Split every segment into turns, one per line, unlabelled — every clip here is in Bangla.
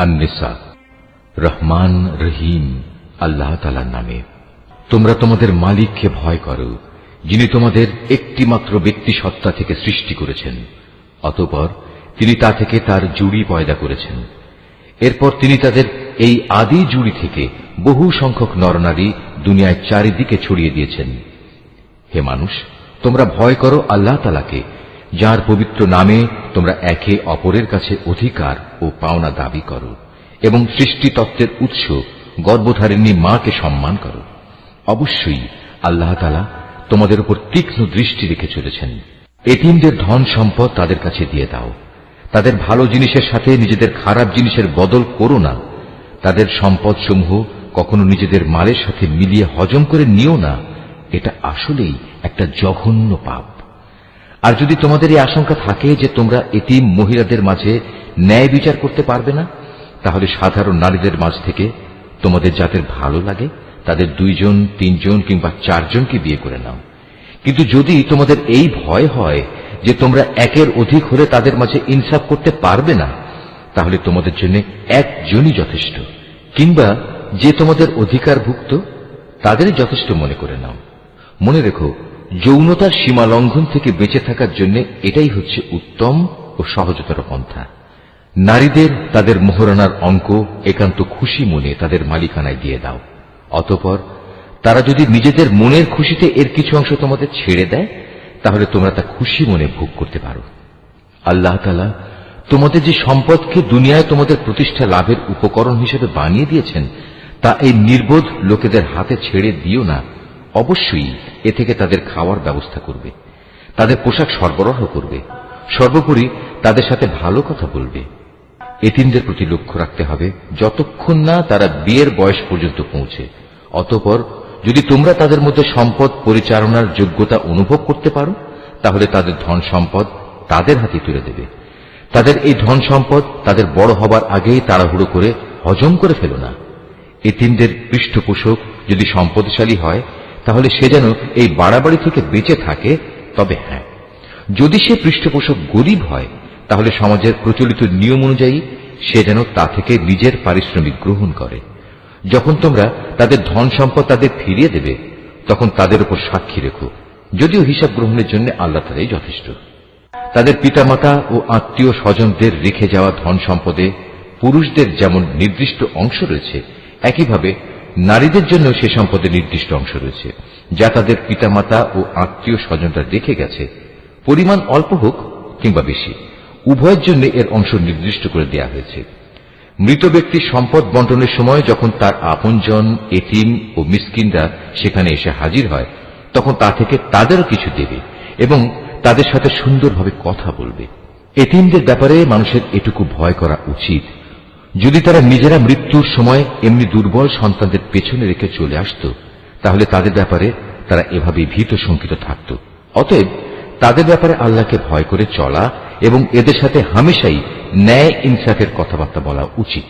আন্নিসা, রহমান রহিম, আল্লাহ তালার নামে। তোমরা তোমাদের মালিককে ভয় করো, যিনি তোমাদের একটি মাত্র ব্যক্তি সত্তা থেকে সৃষ্টি করেছেন, অতপর তিনি তা থেকে তার জুড়ি পয়দা করেছেন। এরপর তিনি তাদের এই আদি জুড়ি থেকে বহু সংখ্যক নরনারী দুনিয়ায় চারিদিকে ছড়িয়ে দিয়েছেন। হে মানুষ, তোমরা ভয় করো আল্লাহ তালাকে যার পবিত্র নামে তোমরা একে অপরের কাছে অধিকার ও পাওনা দাবি করো এবং সৃষ্টি তত্ত্বের উৎস গর্ভধারিণী মাকে সম্মান করো। অবশ্যই আল্লাহ তালা তোমাদের উপর তীক্ষ্ণ দৃষ্টি রেখে চলেছেন। এটিমদের ধন সম্পদ তাদের কাছে দিয়ে দাও। তাদের ভালো জিনিসের সাথে নিজেদের খারাপ জিনিসের বদল করো না। তাদের সম্পদ সমূহ কখনো নিজেদের মালের সাথে মিলিয়ে হজম করে নিও না। এটা আসলেই একটা জঘন্য পাপ। আর যদি তোমাদের এই আশঙ্কা থাকে যে তোমরা এটিম মহিলাদের মাঝে ন্যায় বিচার করতে পারবে না, তাহলে সাধারণ নারীদের মাঝ থেকে তোমাদের যাদের ভালো লাগে, তাদের দুইজন, তিনজন কিংবা চারজনকে বিয়ে করে নাও। কিন্তু যদি তোমাদের এই ভয় হয় যে তোমরা একের অধিক হলে তাদের মাঝে ইনসাফ করতে পারবে না, তাহলে তোমাদের জন্য একজনই যথেষ্ট। কিংবা যে তোমাদের অধিকারভুক্ত, তাদেরই যথেষ্ট মনে করে নাও। মনে রেখো যৌনতার সীমা লঙ্ঘন থেকে বেঁচে থাকার জন্য এটাই হচ্ছে উত্তম ও সহজতর পন্থা। নারীদের তাদের মোহরানার অঙ্ক একান্ত খুশি মনে তাদের মালিকানায় দিয়ে দাও। অতপর তারা যদি নিজেদের মনের খুশিতে এর কিছু অংশ তোমাদের ছেড়ে দেয়, তাহলে তোমরা তা খুশি মনে ভোগ করতে পারো। আল্লাহ তালা তোমাদের যে সম্পদকে দুনিয়ায় তোমাদের প্রতিষ্ঠা লাভের উপকরণ হিসেবে বানিয়ে দিয়েছেন, তা এই নির্বোধ লোকেদের হাতে ছেড়ে দিও না। অবশ্যই এ থেকে তাদের খাওয়ার ব্যবস্থা করবে। তাদের পোশাক সরবরাহ করবে। সর্বোপরি তাদের সাথে ভালো কথা বলবে। এতিমদের প্রতি লক্ষ্য রাখতে হবে যতক্ষণ না তারা বিয়ের বয়স পর্যন্ত পৌঁছে। অতপর যদি তোমরা তাদের মধ্যে সম্পদ পরিচালনার যোগ্যতা অনুভব করতে পারো, তাহলে তাদের ধন সম্পদ তাদের হাতে তুলে দেবে। তাদের এই ধন সম্পদ তাদের বড় হবার আগেই তাড়াহুড়ো করে হজম করে ফেলো না। এতিমদের পৃষ্ঠপোষক যদি সম্পদশালী হয় তাহলে সে যেন এই বাড়াবাড়ি থেকে বেঁচে থাকে, তবে হ্যাঁ। যদি সে পৃষ্ঠপোষক গরিব হয়, তাহলে সমাজের প্রচলিত নিয়ম অনুযায়ী সে যেন তা থেকে নিজের পারিশ্রমিক গ্রহণ করে। যখন তোমরা তাদের ধন সম্পদ তাদের ফিরিয়ে দেবে, তখন তাদের উপর সাক্ষী রেখো। যদিও হিসাব গ্রহণের জন্য আল্লাহ তারাই যথেষ্ট। তাদের পিতামাতা ও আত্মীয় স্বজনদের রেখে যাওয়া ধন সম্পদে পুরুষদের যেমন নির্দিষ্ট অংশ রয়েছে, একইভাবে নারীদের জন্য সে সম্পদে নির্দিষ্ট অংশ রয়েছে, যা তাদের পিতামাতা ও আত্মীয় স্বজনরা রেখে গেছে। পরিমাণ অল্প হোক কিংবা বেশি, উভয়ের জন্য এর অংশ নির্দিষ্ট করে দেওয়া হয়েছে। মৃত ব্যক্তির সম্পদ বন্টনের সময় যখন তার আপনজন এটিম ও মিসকিনরা সেখানে এসে হাজির হয়, তখন তা থেকে তাদেরও কিছু দেবে এবং তাদের সাথে সুন্দরভাবে কথা বলবে। এটিমদের ব্যাপারে মানুষের এটুকু ভয় করা উচিত। যদি তারা নিজেরা মৃত্যুর সময় এমনি দুর্বল সন্তানদের পেছনে রেখে চলে আসত, তাহলে তাদের ব্যাপারে তারা এভাবে ভীত শঙ্কিত থাকত। অতএব তাদের ব্যাপারে আল্লাহকে ভয় করে চলা এবং এদের সাথে হামেশাই ন্যায় ইনসাফের কথাবার্তা বলা উচিত।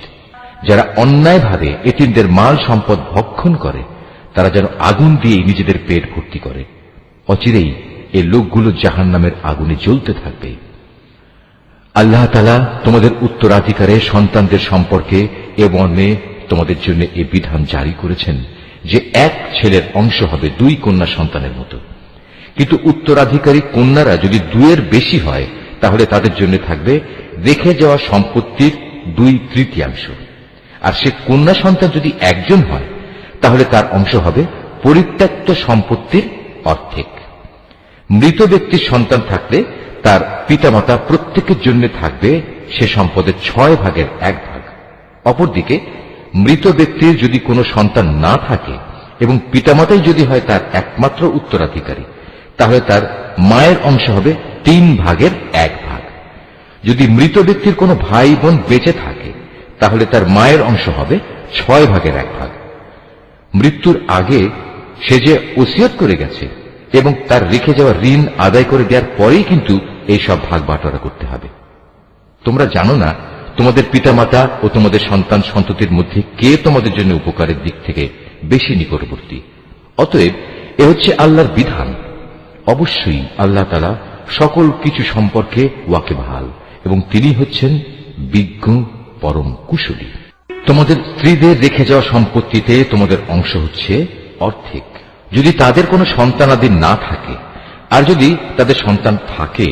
যারা অন্যায়ভাবে এটিনদের মাল সম্পদ ভক্ষণ করে, তারা যেন আগুন দিয়ে নিজেদের পেট ভর্তি করে। অচিরেই এ লোকগুলো জাহান নামের আগুনে জ্বলতে থাকবে। আল্লাহ তালা তোমাদের উত্তরাধিকারে সন্তানদের সম্পর্কে এ বর্ণে তোমাদের জন্য এ বিধান জারি করেছেন যে এক ছেলের অংশ হবে দুই কন্যা সন্তানের মতো। কিন্তু উত্তরাধিকারী কন্যারা যদি দুয়ের বেশি হয়, তাহলে তাদের জন্য থাকবে রেখে যাওয়া সম্পত্তির দুই তৃতীয়াংশ। আর সে কন্যা সন্তান যদি একজন হয়, তাহলে তার অংশ হবে পরিত্যক্ত সম্পত্তির অর্ধেক। মৃত ব্যক্তির সন্তান থাকলে তার পিতামাতা প্রত্যেকের জন্য থাকবে সে সম্পদের ছয় ভাগের এক ভাগ। অপরদিকে, মৃত ব্যক্তির যদি কোনো সন্তান না থাকে এবং পিতামাতাই যদি হয় তার একমাত্র উত্তরাধিকারী, তাহলে তার মায়ের অংশ হবে তিন ভাগের এক ভাগ। যদি মৃত ব্যক্তির কোনো ভাই বোন বেঁচে থাকে, তাহলে তার মায়ের অংশ হবে ছয় ভাগের এক ভাগ। মৃত্যুর আগে সে যে ওসিয়ত করে গেছে এবং তার রেখে যাওয়া ঋণ আদায় করে দেওয়ার পরেই কিন্তু এই সব ভাগ বাটোয়ারা করতে হবে। তোমরা জানো না, তোমাদের পিতামাতা ও তোমাদের সন্তান সন্ততির মধ্যে কে তোমাদের জন্য উপকারের দিক থেকে বেশি নিকটবর্তী? অতএব এ হচ্ছে আল্লাহর বিধান। অবশ্যই আল্লাহ তালা সকল কিছু সম্পর্কে ওয়াকে ভালো এবং তিনি হচ্ছেন বিজ্ঞ পরম কুশলী। তোমাদের স্ত্রীদের রেখে যাওয়া সম্পত্তিতে তোমাদের অংশ হচ্ছে অর্ধেক। যদি তাদের কোনো সন্তানাদি না থাকে, আর যদি তাদের সন্তান থাকে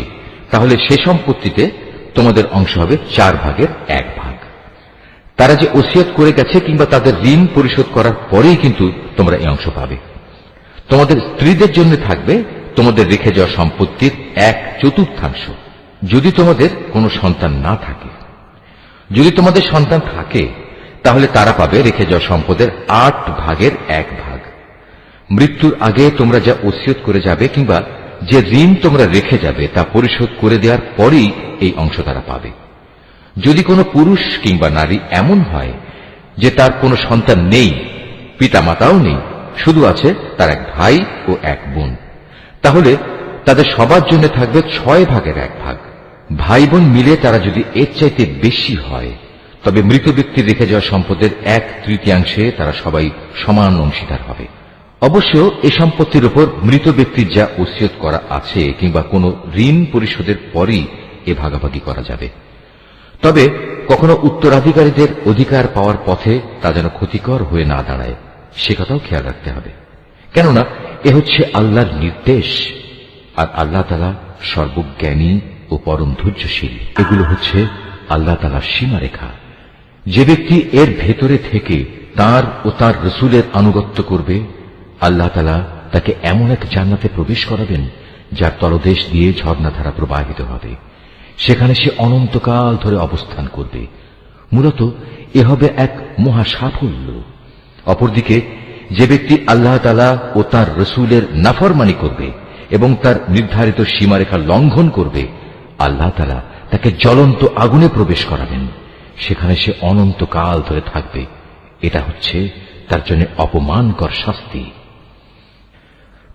তাহলে সে সম্পত্তিতে তোমাদের অংশ হবে চার ভাগের এক ভাগ। তারা যে ওসিয়ত করে গেছে কিংবা তাদের ঋণ পরিশোধ করার পরেই কিন্তু তোমরা এই অংশ পাবে। তোমাদের স্ত্রীদের জন্য থাকবে তোমাদের রেখে যাওয়া সম্পত্তির এক চতুর্থাংশ। যদি তোমাদের কোনো সন্তান না থাকে। যদি তোমাদের সন্তান থাকে, তাহলে তারা পাবে রেখে যাওয়া সম্পদের আট ভাগের এক ভাগ। মৃত্যুর আগে তোমরা যা ওসিয়ত করে যাবে কিংবা যে ঋণ তোমরা রেখে যাবে তা পরিশোধ করে দেওয়ার পরেই এই অংশ তারা পাবে। যদি কোনো পুরুষ কিংবা নারী এমন হয় যে তার কোনো সন্তান নেই পিতা মাতাও নেই, শুধু আছে তার এক ভাই ও এক বোন, তাহলে তাদের সবার জন্য থাকবে ছয় ভাগের এক ভাগ। ভাই বোন মিলে তারা যদি এর চাইতে বেশি হয়, তবে মৃত ব্যক্তির রেখে যাওয়া সম্পদের এক তৃতীয়াংশে তারা সবাই সমান অংশীদার হবে। অবশ্য এ সম্পত্তির উপর মৃত ব্যক্তির যা ওসিয়ত করা আছে কিংবা কোনো ঋণ পরিশোধের পরই এ ভাগাভাগি করা যাবে। তবে কখনো উত্তরাধিকারীদের অধিকার পাওয়ার পথে তা যেন ক্ষতিকর হয়ে না দাঁড়ায়, সে কথাও খেয়াল রাখতে হবে। কেননা এ হচ্ছে আল্লাহর নির্দেশ, আর আল্লাহ তালা সর্বজ্ঞানী ও পরম ধৈর্যশীল। এগুলো হচ্ছে আল্লাহ তালার সীমারেখা। যে ব্যক্তি এর ভেতরে থেকে তার ও তার রসুলের আনুগত্য করবে আল্লাহ তালা তাকে এমন এক জান্নাতে প্রবেশ করাবেন, যার তলদেশ দিয়ে ঝর্ণাধারা প্রবাহিত হবে। সেখানে সে অনন্তকাল ধরে অবস্থান করবে। মূলত এ হবে এক মহা সাফল্য অপরদিকে, যে ব্যক্তি আল্লাহ তালা ও তার রসুলের নাফরমানি করবে এবং তার নির্ধারিত সীমারেখা লঙ্ঘন করবে, আল্লাহ তালা তাকে জ্বলন্ত আগুনে প্রবেশ করাবেন। সেখানে সে অনন্তকাল ধরে থাকবে। এটা হচ্ছে তার জন্য অপমানকর শাস্তি।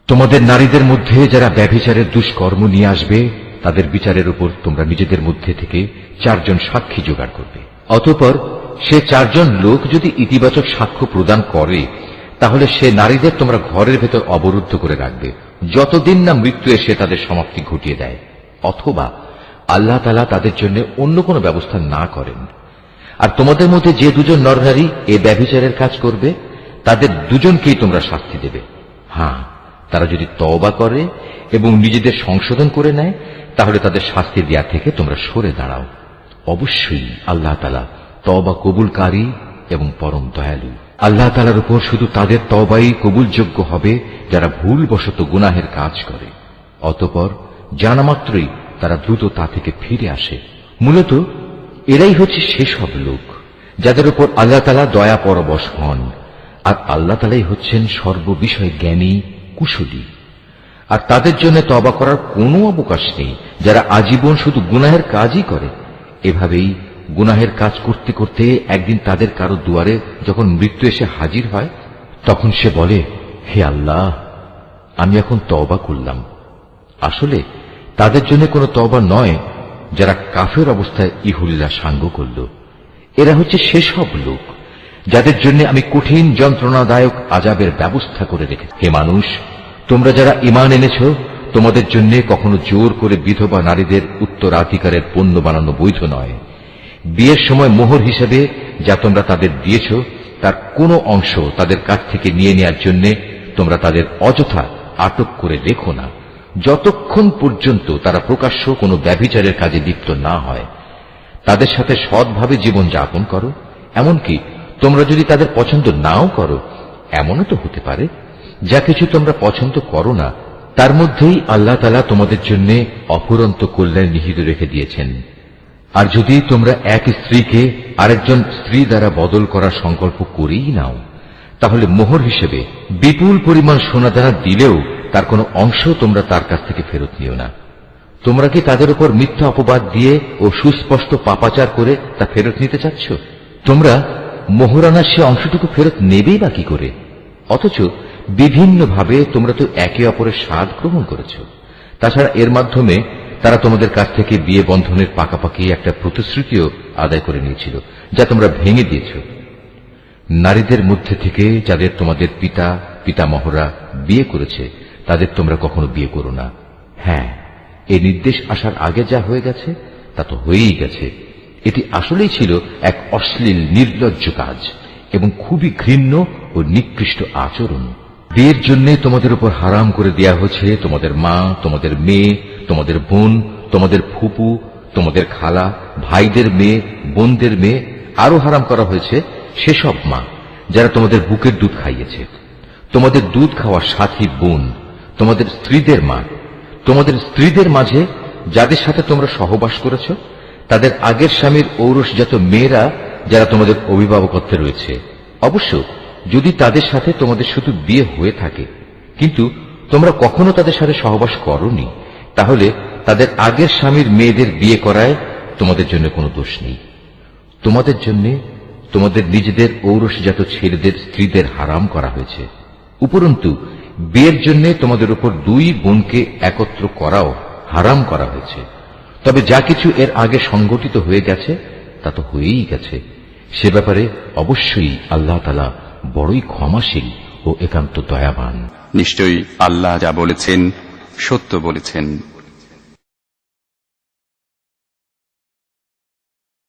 তোমাদের নারীদের মধ্যে যারা ব্যভিচারের দুষ্কর্ম নিয়ে আসবে, তাদের বিচারের উপর তোমরা নিজেদের মধ্যে থেকে চারজন সাক্ষী জোগাড় করবে। অতপর সে চারজন লোক যদি ইতিবাচক সাক্ষ্য প্রদান করে, তাহলে সে নারীদের তোমরা ঘরের ভেতর অবরুদ্ধ করে রাখবে। যতদিন না মৃত্যু এসে তাদের সমাপ্তি ঘটিয়ে দেয়। অথবা আল্লাহ তালা তাদের জন্য অন্য কোনো ব্যবস্থা না করেন। আর তোমাদের মধ্যে যে দুজন নরনারী এ ব্যভিচারের কাজ করবে, তাদের দুজনকেই তোমরা শাস্তি দেবে। হ্যাঁ তারা যদি তওবা করে এবং নিজেদের সংশোধন করে নেয়, তাহলে তাদের শাস্তি দেয়া থেকে তোমরা সরে দাঁড়াও। অবশ্যই আল্লাহ তালা তবা কবুলকারী এবং পরম দয়ালু। আল্লাহ তালার উপর শুধু তাদের তবাই কবুলযোগ্য হবে যারা ভুলবশত গুনাহের কাজ করে। অতপর জানা মাত্রই তারা দ্রুত তা থেকে ফিরে আসে। মূলত এরাই হচ্ছে সেসব লোক যাদের উপর আল্লাহ তালা দয়া পরবশ হন। আর আল্লাহ তালাই হচ্ছেন সর্ববিষয় জ্ঞানী কুশলী। আর তাদের জন্য তবা করার কোনো অবকাশ নেই। যারা আজীবন শুধু গুনাহের কাজই করে, এভাবেই গুনাহের কাজ করতে করতে একদিন তাদের কারও দুয়ারে যখন মৃত্যু এসে হাজির হয়, তখন সে বলে, হে আল্লাহ, আমি এখন তবা করলাম। আসলে তাদের জন্য কোনো তবা নয়, যারা কাফের অবস্থায় ইহুল্লা সাঙ্গ করল। এরা হচ্ছে সেসব লোক, যাদের জন্য আমি কঠিন যন্ত্রণাদায়ক আজাবের ব্যবস্থা করে রেখেছি। হে মানুষ তোমরা যারা ইমান এনেছ, তোমাদের জন্য কখনো জোর করে বিধবা নারীদের উত্তরাধিকারের পণ্য বানানো বৈধ নয়। বিয়ের সময় মোহর হিসেবে যা তোমরা তাদের দিয়েছ, তার কোনো অংশ তাদের কাছ থেকে নিয়ে নেওয়ার জন্য তোমরা তাদের অযথা আটক করে রেখো না। যতক্ষণ পর্যন্ত তারা প্রকাশ্য কোনো ব্যভিচারের কাজে লিপ্ত না হয়, তাদের সাথে সৎভাবে জীবন যাপন করো। এমনকি তোমরা যদি তাদের পছন্দ নাও করো, এমনও তো হতে পারে। যা কিছু তোমরা পছন্দ করো না, তার মধ্যেই আল্লাহ তালা তোমাদের জন্য অফুরন্ত কল্যাণ নিহিত রেখে দিয়েছেন। আর যদি তোমরা এক স্ত্রীকে আরেকজন স্ত্রী দ্বারা বদল করার সংকল্প করেই নাও, তাহলে মোহর হিসেবে বিপুল পরিমাণ সোনাদানা দিলেও তার কোনো অংশ তোমরা তার কাছ থেকে ফেরত নিও না। তোমরা কি তাদের উপর মিথ্যা অপবাদ দিয়ে ও সুস্পষ্ট পাপাচার করে তা ফেরত নিতে চাচ্ছ? তোমরা মোহরানার সে অংশটুকু ফেরত নেবেই বা কি করে? অথচ বিভিন্নভাবে তোমরা তো একে অপরের স্বাদ গ্রহণ করেছ। তাছাড়া এর মাধ্যমে তারা তোমাদের কাছ থেকে বিয়ে বন্ধনের পাকাপাকি একটা প্রতিশ্রুতিও আদায় করে নিয়েছিল, যা তোমরা ভেঙে দিয়েছ। নারীদের মধ্যে থেকে যাদের তোমাদের পিতা, পিতামহরা বিয়ে করেছে, তাদের তোমরা কখনো বিয়ে করো না। হ্যাঁ এই নির্দেশ আসার আগে যা হয়ে গেছে, তা তো হয়েই গেছে। এটি আসলেই ছিল এক অশ্লীল, নির্লজ্জ কাজ এবং খুবই ঘৃণ্য ও নিকৃষ্ট আচরণ। বিয়ের জন্য তোমাদের উপর হারাম করে দেয়া হয়েছে তোমাদের মা, তোমাদের মেয়ে, তোমাদের বোন, তোমাদের ফুপু, তোমাদের খালা, ভাইদের মেয়ে, বোনদের মেয়ে আরও হারাম করা হয়েছে সেসব মা, যারা তোমাদের বুকের দুধ খাইয়েছে। তোমাদের দুধ খাওয়া সাথী বোন, তোমাদের স্ত্রীদের মা, তোমাদের স্ত্রীদের মাঝে যাদের সাথে তোমরা সহবাস করেছ, তাদের আগের স্বামীর ঔরসজাত মেয়েরা যারা তোমাদের অভিভাবকত্বে রয়েছে। অবশ্য যদি তাদের সাথে তোমাদের শুধু বিয়ে হয়ে থাকে, কিন্তু তোমরা কখনো তাদের সাথে সহবাস করনি, তাহলে তাদের আগের স্বামীর মেয়েদের বিয়ে করায় তোমাদের জন্য কোনো দোষ নেই। তোমাদের জন্য তোমাদের নিজেদের ঔরসজাত ছেলেদের স্ত্রীদের হারাম করা হয়েছে। উপরন্তু, বিয়ের জন্য তোমাদের উপর দুই বোনকে একত্র করাও হারাম করা হয়েছে। তবে যা কিছু এর আগে সংগঠিত হয়ে গেছে, তা তো হয়েই গেছে। সে ব্যাপারে অবশ্যই আল্লাহ তালা বড়ই ক্ষমাশীল ও একান্ত দয়াবান।
নিশ্চয়ই আল্লাহ যা বলেছেন সত্য বলেছেন।